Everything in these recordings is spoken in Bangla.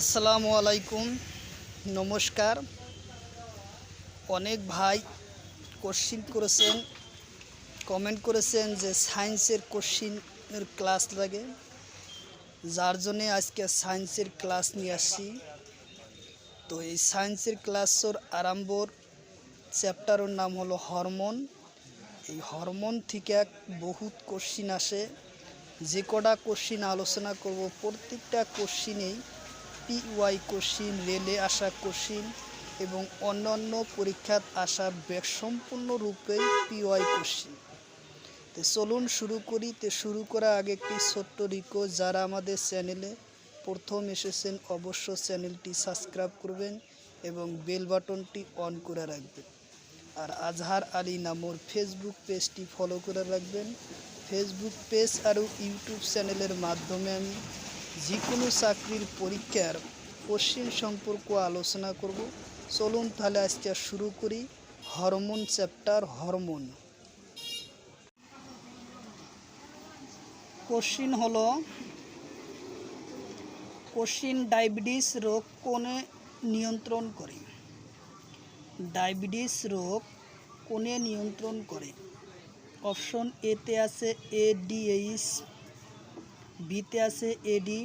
আসসালামু আলাইকুম। নমস্কার। অনেক ভাই কোশ্চিন করেছেন কমেন্ট করেছেন যে সায়েন্সের কোশ্চিনের ক্লাস লাগে। যার জন্যে আজকে সায়েন্সের ক্লাস নিয়ে আসছি। তো এই সায়েন্সের ক্লাসর আরম্ভর চ্যাপ্টারের নাম হলো হরমোন এই হরমোন থেকে বহুত কোশ্চিন আসে। যে কটা কোশ্চিন আলোচনা করব, প্রত্যেকটা কোশ্চিনেই পিওয়াই কোশ্চিন, রেলে আসা কোশ্চিন এবং অন্যান্য পরীক্ষাত আসা ব্যাগ সম্পূর্ণরূপেই পিওয়াই কোশ্চিন। তো চলুন শুরু করি। তো শুরু করার আগে একটি ছোট্ট রিকো যারা আমাদের চ্যানেলে প্রথম এসেছেন অবশ্য চ্যানেলটি সাবস্ক্রাইব করবেন এবং বেল বাটনটি অন করে রাখবেন। আর আজহার আলী নামর ফেসবুক পেজটি ফলো করে রাখবেন। ফেসবুক পেজ আর ইউটিউব চ্যানেলের মাধ্যমে আমি যে কোনো চাকরির পরীক্ষার কোশ্চিন সম্পর্ক আলোচনা করব। চলুন তাহলে আজকে শুরু করি। Hormone chapter, hormone. কোশ্চিন হলো, কোশ্চিন ডায়াবেটিস রোগ কোনে নিয়ন্ত্রণ করে? ডায়াবেটিস রোগ কোনে নিয়ন্ত্রণ করে? অপশন এতে আছে এডিএইচ বিতে আছে এডি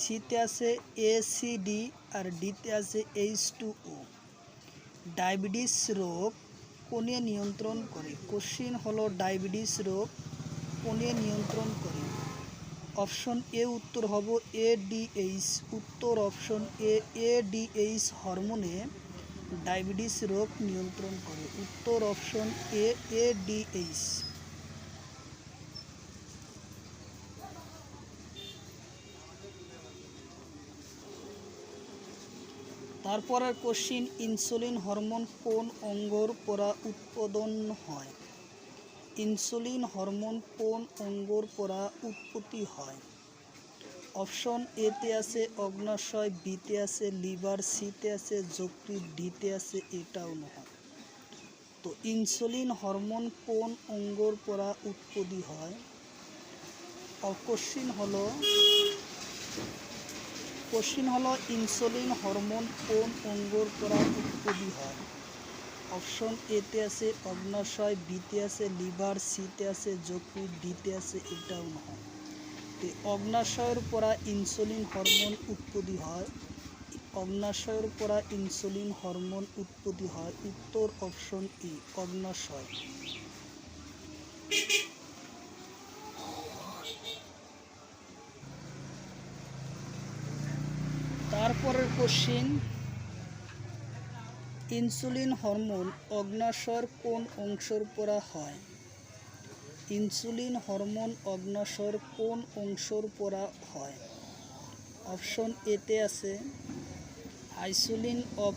সিতে আছে এসিডি আর ডিতে আছে এইচ টু ও ডায়াবেটিস রোগ কোনে নিয়ন্ত্রণ করে। কোশ্চিন হলো ডায়াবেটিস রোগ কোনে নিয়ন্ত্রণ করে। অপশন এ উত্তর হব এডিএইচ উত্তর অপশন এ এডিএইচ হরমোনে ডায়াবেটিস রোগ নিয়ন্ত্রণ করে। উত্তর অপশন এ এডিএইচ তারপরের কোশ্চিন ইনসুলিন হরমোন কোন অঙ্গর পরা উৎপাদন হয়? ইনসুলিন হরমোন কোন অঙ্গর পরা উৎপত্তি হয়? অপশন এতে আছে, অগ্নাশয় বিতে আছে লিভার সিতে আছে যকৃত ডিতে আছে, এটাও নয় তো ইনসুলিন হরমোন কোন অঙ্গর পরা উৎপত্তি হয়? কোশ্চিন হলো কোশ্চিন হলো, ইনসুলিন হরমোন কোন অঙ্গর পরা উৎপত্তি হয়? অপশন এতে আছে, অগ্নাশয় বিতে আছে, লিভার সিতে আছে যকৃত ডিতে আছে এটাও নয় তো অগ্নাশয়ের পরা ইনসুলিন হরমোন উৎপত্তি হয়। অগ্নাশয়ের পরা ইনসুলিন হরমোন উৎপত্তি হয়। উত্তর অপশন ই অগ্নাশয় তারপরের কোশ্চিন ইনসুলিন হরমোন অগ্নাশয়ের কোন অংশের পরা হয়? ইনসুলিন হরমোন অগ্নাশয়ের কোন অংশের পরা হয়? অপশন এতে আছে, আইসোলিন অফ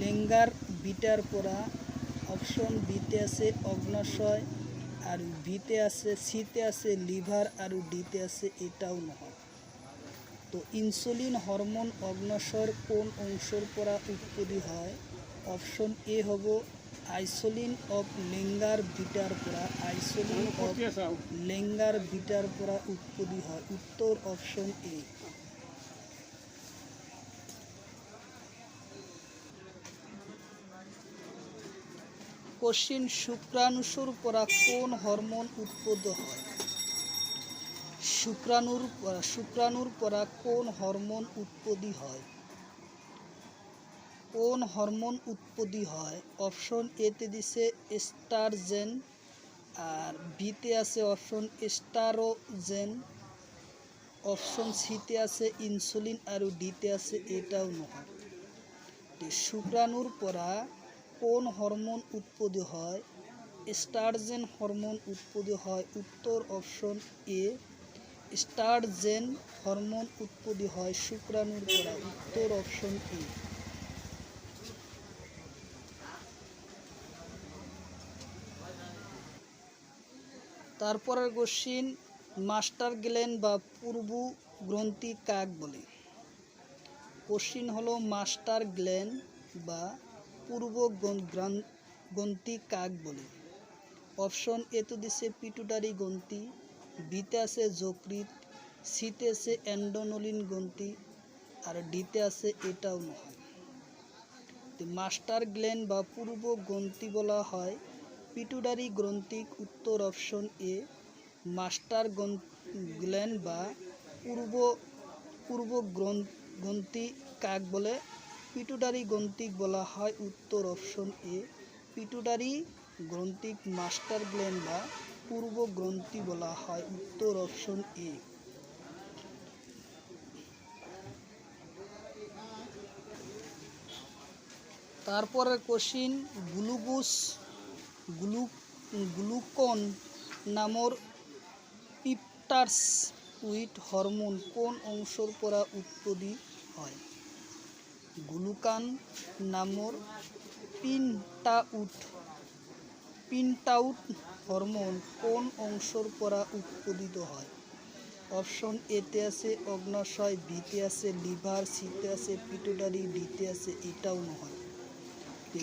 লেঙ্গার বিটার পরা। অপশন বিতে আছে অগ্নাশয়, আর বিতে আছে সিতে আছে লিভার, আর ডিতে আছে এটাও নহয় তো ইনসুলিন হরমোন অগ্নাশয়ের কোন অংশের পরা উৎপত্তি হয়? অপশন এ হব আইসোলিন অফ লেঙ্গার বিটার পরা আইসোলিন অফ লেঙ্গার বিটার পরা উৎপত্তি হয়। উত্তর অপশন এ। কোশ্চিন শুক্রাণুসুর পরা কোন হরমোন উৎপন্ন হয়? শুক্রাণুর শুক্রাণুর পরা কোন হরমোন উৎপত্তি হয়? কোন হরমোন উৎপত্তি হয়? অপশন এতে দিছে স্টারজেন আর বিতে আছে অপশন স্টারোজেন অপশন সিতে আছে ইনসুলিন, আর ডিতে আছে এটাও নহয়। শুক্রাণুর পরা কোন হরমোন উৎপত্তি হয়? স্টারজেন হরমোন উৎপত্তি হয়। উত্তর অপশন এ স্টারজেন হরমোন উৎপত্তি হয় শুক্রাণুর পরা উত্তর অপশন এ। তারপরের কোশ্চিন মাস্টার গ্ল্যান্ড বা পূর্ব গ্রন্থি কাক বলে? কোশ্চিন হলো মাস্টার গ্ল্যান্ড বা পূর্ব গ্রন্থি কাক বলে। অপশন এ তো দিছে পিটুটারি গ্রন্থি। বিতে আছে যকৃত, সিতে আছে অ্যান্ডোনলিন গ্রন্থি, আর ডিতে আছে এটাও নহয় মাস্টার গ্ল্যান বা পূর্ব গ্রন্থি বলা হয়, পিটুডারি গ্রন্থিক উত্তর অপশন এ, মাস্টার গ্ল্যান বা পূর্ব পূর্ব গ্রন- গ্রন্থি কাক বলে, পিটুডারি গ্রন্থিক বলা হয় উত্তর অপশন এ, পিটুডারি গ্রন্থিক মাস্টার গ্ল্যান বা পূর্ব গ্রন্থি বলা হয়, উত্তর অপশন এ। তারপরে কোশ্চিন গ্লুকোজ, গ্লু, গ্লুকন নামর পিপটার্স উইট হরমোন কোন অংশর পৰা উৎপত্তি হয়? গ্লুকান নামৰ পিনটাউট পিনটাউট হরমোন কোন অংশর পৰা উৎপাদিত হয়? অপশন এতে আছে অগ্নাশয় বিতে আছে লিভার সিতে আছে পিটুটারি ডিতে আছে এটাও নহয়।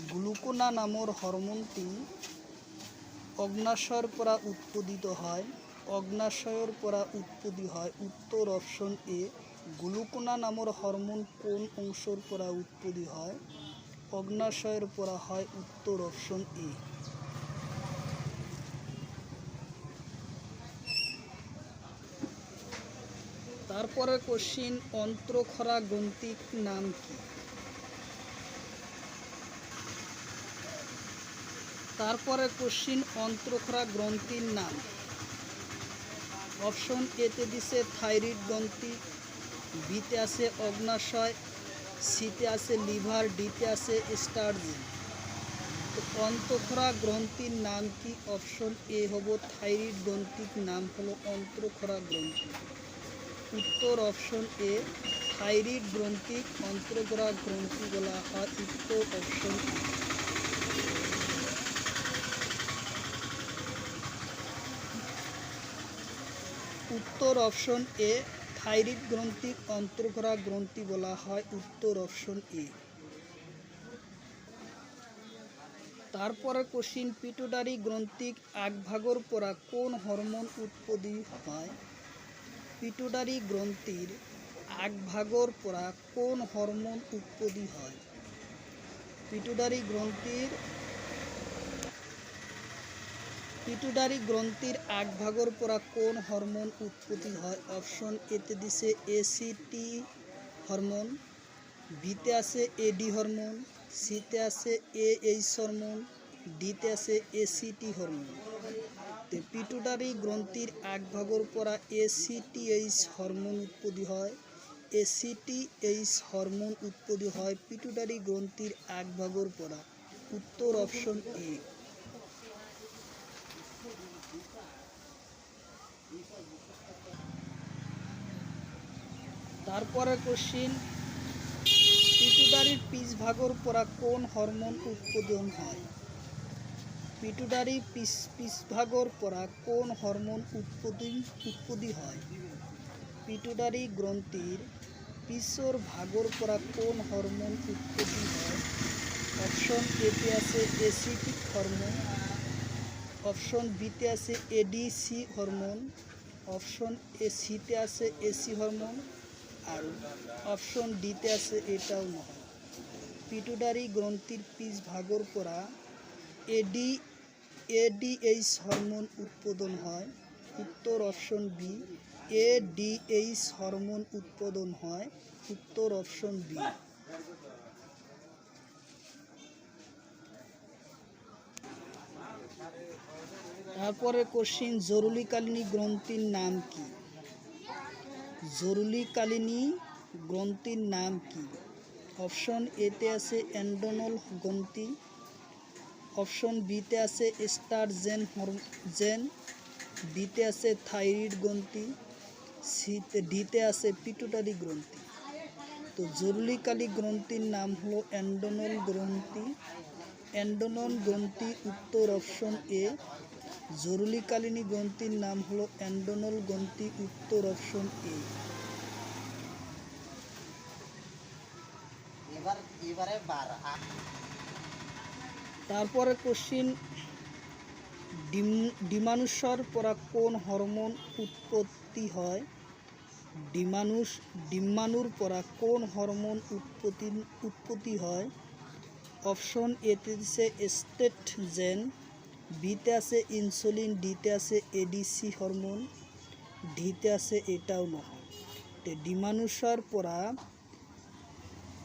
গ্লুকোনা নামৰ হরমোনটি অগ্নাশয়ৰ পৰা উৎপাদিত হয়, অগ্নাশয়ৰ পৰা উৎপত্তি হয়। উত্তৰ অপশন এ, গ্লুকোনা নামৰ হরমোন কোন অংশৰ পৰা উৎপত্তি হয়? অগ্নাশয়ৰ পৰা হয়। উত্তৰ অপশন এ। তারপরে কোশ্চিন অন্ত্রখরা গ্রন্থিক নাম কি? তারপরে কোশ্চিন অন্ত্রখরা গ্রন্থির নাম। অপশন এতে দিছে থাইরয়েড গ্রন্থি বিতে আছে অগ্নাশয় সিতে আছে লিভার ডিতে আছে তো অন্তঃখরা গ্রন্থির নাম কি? অপশন এ হব থাইরয়েড গ্রন্থির নাম হলো অন্ত্রখরা গ্রন্থি। উত্তর অপশন এ থাইরয়েড গ্রন্থি অন্তর্গ্রা গ্রন্থি বলা হয় উত্তর অপশন উত্তর অপশন এ থাইরয়েড গ্রন্থি অন্তর্গ্রা গ্রন্থি বলা হয় উত্তর অপশন এ। তারপরে কোশ্চিন পিটুটারি গ্রন্থিক আগভাগর পরা কোন হরমোন উৎপত্তি হয়? পিটুটারি গ্রন্থির আগভাগর পরা কোন হরমোন উৎপত্তি হয়? পিটুটারি গ্রন্থির পিটুটারি গ্রন্থির আগভাগর পরা কোন হরমোন উৎপত্তি হয়? অপশন এতে দিছে এসিটি হরমোন বিতে আছে এডি হরমোন সিতে আছে এইচ হরমোন ডিতে আছে এসিটি হরমোন। পিটুটারি গ্রন্থির এক ভাগর পরা এসিটিএইচ হরমোন উৎপত্তি হয়। এসিটিএইচ হরমোন উৎপত্তি হয় পিটুটারি গ্রন্থির ভাগর পরা উত্তর অপশন এ তারপরে কোশ্চিন পিটুটারির পিচ ভাগর পরা কোন হরমোন উৎপাদন হয়? পিটুটারি পিস পিসভাগর পরা কোন হরমোন উৎপত্তি উৎপত্তি হয়? পিটুটারি গ্রন্থির পিসর ভাগর পরা কোন হরমোন উৎপত্তি হয়? অপশন এতে আছে এসিটিক হরমোন, অপশন বিতে আছে এডিসি হরমোন, অপশন এ সিতে আছে এসি হরমোন, আর অপশন ডিতে আছে এটাও নহয় পিটুটারি গ্রন্থির পিস ভাগর পরা এডি এডিএইচ হরমোন উৎপাদন হয়। উত্তর অপশন বি এডিএইচ হরমোন উৎপাদন হয়। উত্তর অপশন বি তারপরে কোশ্চিন জরুরিকালীন গ্রন্থির নাম কি? জরুরিকালীন গ্রন্থির নাম কি? অপশন এতে আছে অ্যান্ডোনল গ্রন্থি। অপশন বিতে আছে স্টার জেন জেন, ডিতে আছে থাইরয়েড গ্রন্থি, সিতে ডিতে আছে পিটুটারি গ্রন্থি। তো জরুরিকালী গ্রন্থির নাম হলো অ্যান্ডোনল গ্রন্থি। অ্যান্ডোনল গ্রন্থি উত্তর অপশন এ। জরুরিকালীন গ্রন্থির নাম হলো অ্যান্ডোনল গ্রন্থি উত্তর অপশন এ। এবার এবারে তারপরে কোশ্চিন, ডিম, ডিমানুষর পরা কোন হরমোন উৎপত্তি হয়? ডিমানুষ ডিম্বাণুর পরা কোন হরমোন উৎপত্তি উৎপত্তি হয়? অপশন এতে আছে স্টেটজেন বিতে আছে ইনসুলিন, ডিতে আছে এডিসি হরমোন, ডিতে আছে এটাও নহয়। তে ডিমানুষার পরা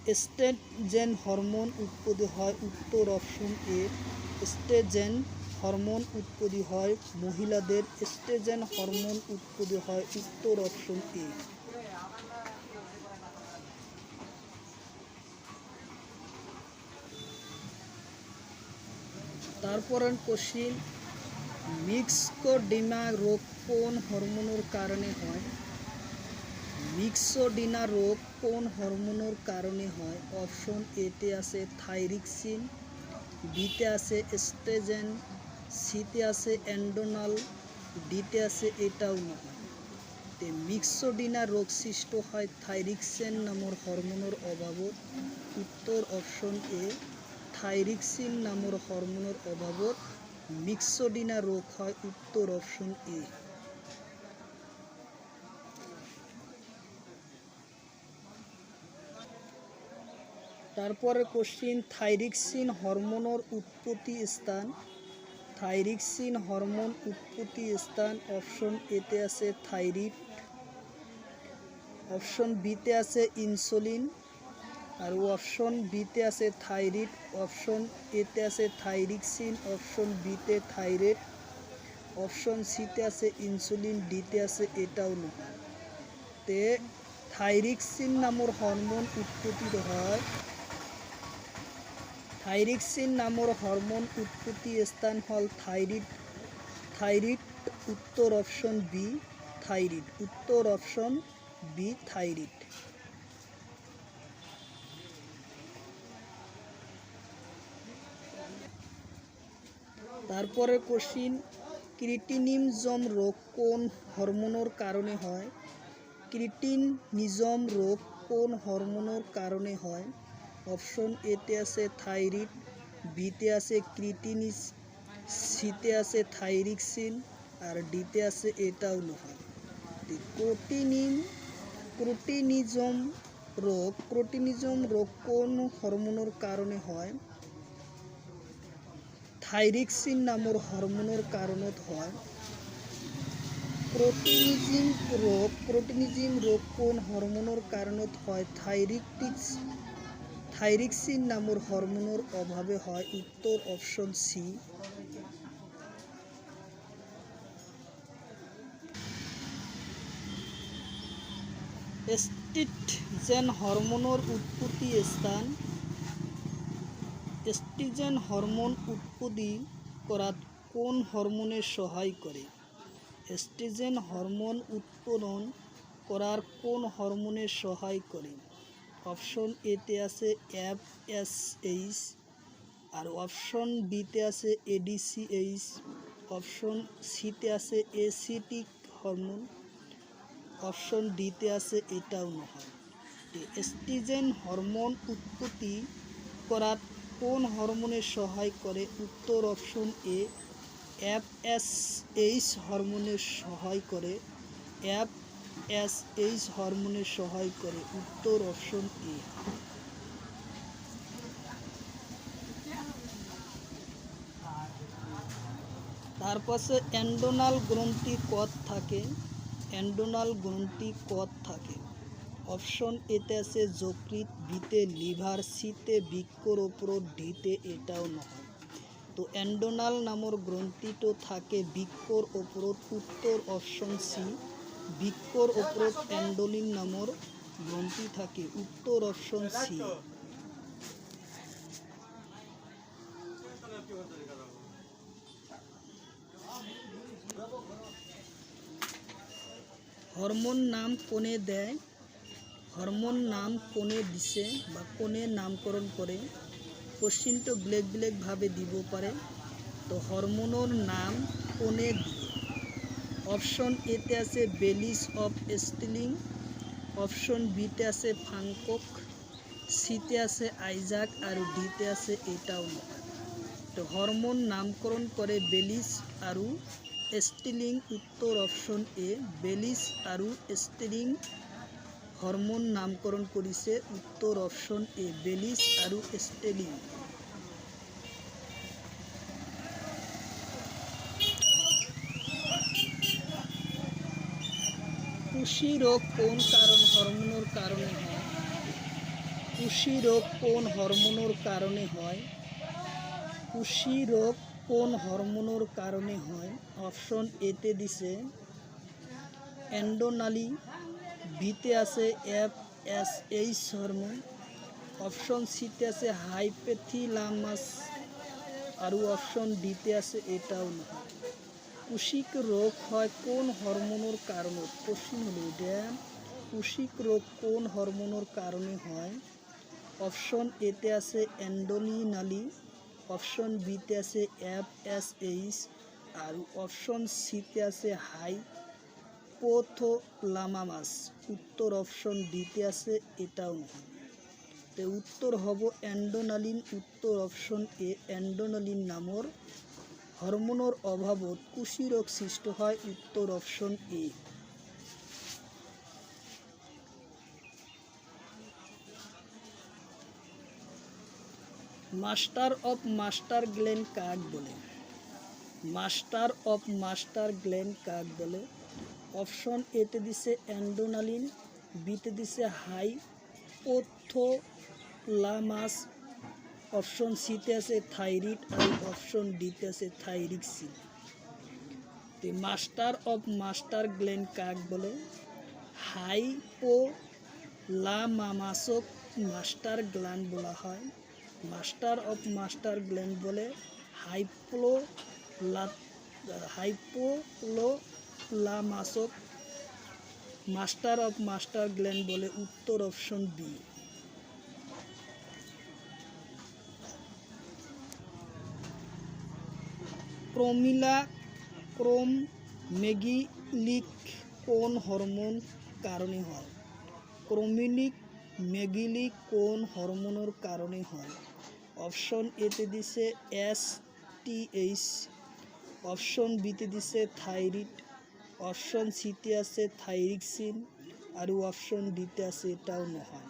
স্টেটজেন হরমোন উৎপত্তি হয় উত্তর অপশন এ। স্টেজেন হরমোন উৎপত্তি হয় মহিলাদের। স্টেজেন হরমোন উৎপত্তি হয় উত্তর অপশন এ। তারপর কোশ্চিন মিক্সকোডিমা রোগ কোন হরমোনের কারণে হয়। মিক্সোডিনা রোগ কোন হরমোনের কারণে হয়? অপশন এতে আছে থাইরিক্সিন বিতে আছে স্টেজেন সিতে আছে অ্যান্ডোনাল ডিতে আছে এটাও নহয় তে মিক্সোডিনা রোগ সৃষ্ট হয় থাইরিক্সেন নামৰ হরমোনের অভাবত। উত্তর অপশন এ, থাইরিক্সিন নামৰ হরমোনের অভাবত মিক্সোডিনা রোগ হয়। উত্তর অপশন এ। তারপরে কোশ্চিন থাইরিক্সিন হরমোনের উৎপত্তি স্থান। থাইরিক্সিন হরমোন উৎপত্তি স্থান অপশন এতে আছে থাইরিড অপশন বিতে আছে ইনসুলিন আর অপশন বিতে আছে থাইরিড অপশন এতে আছে থাইরিক্সিন অপশন বিতে থাইরয়েড অপশন সিতে আছে ইনসুলিন ডিতে আছে এটাও নহয় তে থাইরিক্সিন নামৰ হরমোন উৎপত্তি হয়। থাইরিক্সিন নামৰ হরমোন উৎপত্তি স্থান হল থাইরিড থাইরিড উত্তর অপশন বি থাইরিড উত্তর অপশন বি থাইরিড তারপরে কোশ্চিন ক্রিটিনিজম রোগ কোন হরমোনের কারণে হয়? ক্রিটিনিজম রোগ কোন হরমোনের কারণে হয়? অপশন এতে আছে থাইরিড বিতে আছে ক্রিটিনিস, সিতে আছে থাইরিক্সিন আর ডিতে আছে এটাও নহয় ক্রোটিনিন, ক্রোটিনিজম রোগ ক্রোটিনিজম রোগ কোন হরমোনের কারণে হয়? থাইরিক্সিন নামৰ হরমোনের কারণত হয়। প্রোটিনিজিম রোগ প্রোটিনিজিম রোগ কোন হরমোনের কারণত হয়? থাইরিকটিক্স থাইরিক্সিন নামৰ হরমোনের অভাবে হয় উত্তর অপশন সি এস্ট্রিটজেন হরমোনের উৎপত্তি স্থান। এস্ট্রিজেন হরমোন উৎপত্তি করাত কোন হরমোনে সহায় করে? এস্ট্রিজেন হরমোন উৎপাদন করার কোন হরমোনে সহায় করে? অপশন এতে আছে এফ এস এইচ আর অপশন বিতে আছে এডিসিএইচ অপশন সিতে আছে এসিটিক হরমোন অপশন ডিতে আছে এটাও নহয় এস্ট্রিজেন হরমোন উৎপত্তি করাত কোন হরমোনে সহায় করে? উত্তর option A F S H হরমোনের সহায় করে। এফ এস এইচ হরমোনের সহায় করে। উত্তর অপশন এ তারপাশে অ্যান্ডোনাল গ্রন্থি কত থাকে। অ্যান্ডোনাল গ্রন্থি কত থাকে। অপশন এতে আছে যকৃত বিতে লিভার, সিতে বৃক্ষর ওপর ডিতে এটাও নহয় তো অ্যান্ডোনাল নামৰ গ্ৰন্থিটো থাকে বৃক্ষৰ ওপৰত উত্তৰ অপশন সি বৃক্ষৰ ওপৰত এন্ডোলিন নামৰ গ্ৰন্থি থাকে উত্তৰ অপশন সি। হরমোন নাম কোনে দেয়? হরমোন নাম কোনে দিছে বা কোনে নামকৰণ কৰে কোশ্চিনটো বেলেগ বেলেগভাৱে দিব পাৰে তো হরমোনের নাম কোনে দিয়ে অপশন এতে আছে বেলিস অফ স্টিলিং, অপশন বিতে আছে ফাংকক, সিতে আছে আইজাক আৰু ডিতে আছে এটাও। তো হরমোন নামকরণ করে বেলিস আৰু স্টিলিং, উত্তর অপশন এ বেলিস আৰু স্টিলিং হরমোন নামকরণ কৰিছে উত্তৰ অপশ্যন এ বেলিছ আৰু ষ্টেলিন কুশি ৰোগ কোন কাৰণ হৰমোনৰ কাৰণে হয়? কুশি ৰোগ কোন হৰমোনৰ কাৰণে হয়? কুশি ৰোগ কোন হরমোনের কারণে হয়? অপশন এতে দিছে এন্ডোনালি বিতে আছে F S H hormone, option সিতে আছে হাইপেথিলামাস আৰু অপশন ডিতে আছে এটাও নহয় কুশিক ৰোগ হয় কোন হরমোনের কারণে? কোশ্চিন হলো এটা কুশিক ৰোগ কোন হরমোনের কারণে হয়? অপশন এতে আছে এন্ডোলিনালি অপশন বিতে আছে এফ এস এইচ আৰু অপশন সিতে আছে হাই পোথোলামামাস উত্তর অপশন ডিতে আছে এটাও নহয় তে উত্তর হব এন্ডোনালিন উত্তর অপশন এ এন্ডোনালিন নামৰ হরমোনের অভাবত কুশি ৰোগ সৃষ্টি হয় উত্তর option A. Master of master gland কাক বলে। মাস্টার অফ মাস্টার গ্লেন কাক বলে। অপশন এতে দিছে অ্যান্ডোনালিন বিতে দিছে হাই পোথোলামাস অপশন সিতে আছে থাইরিড আর অপশন ডিতে আছে থাইরিক সি তে মাস্টার অফ মাস্টার গ্লেন কাক বলে। হাইপো লামামাসক মাস্টার গ্ল্যান্ড বলা হয়। মাস্টার অফ মাস্টার গ্ল্যান্ড বলে হাইপ্লো হাইপোলো লামাসক মাস্টার অফ মাস্টার গ্ল্যান্ড বলে উত্তর অপশন বি প্রমিলা ক্রোম মেগিলিক কোন হরমোন কারণে হয়? ক্রোমিলিক মেগিলিক কোন হরমোনের কারণে হয়? অপশন এতে দিছে এস টি এইচ, অপশন বিতে দিছে থাইরিড অপশন সিতে আছে থাইরিক্সিন আৰু অপশন ডিতে আছে এটাও নহয়।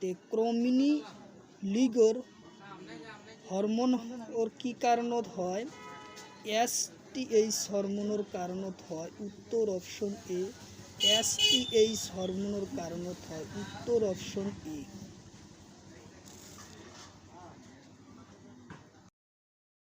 তে ক্রমিনি লিগর হরমোন ওর কি কারণত হয়? এস টি এইচ হরমোনের কারণত হয়, উত্তর অপশন এ। এসটিএইচ হরমোনের কারণত হয়, উত্তর অপশন এ।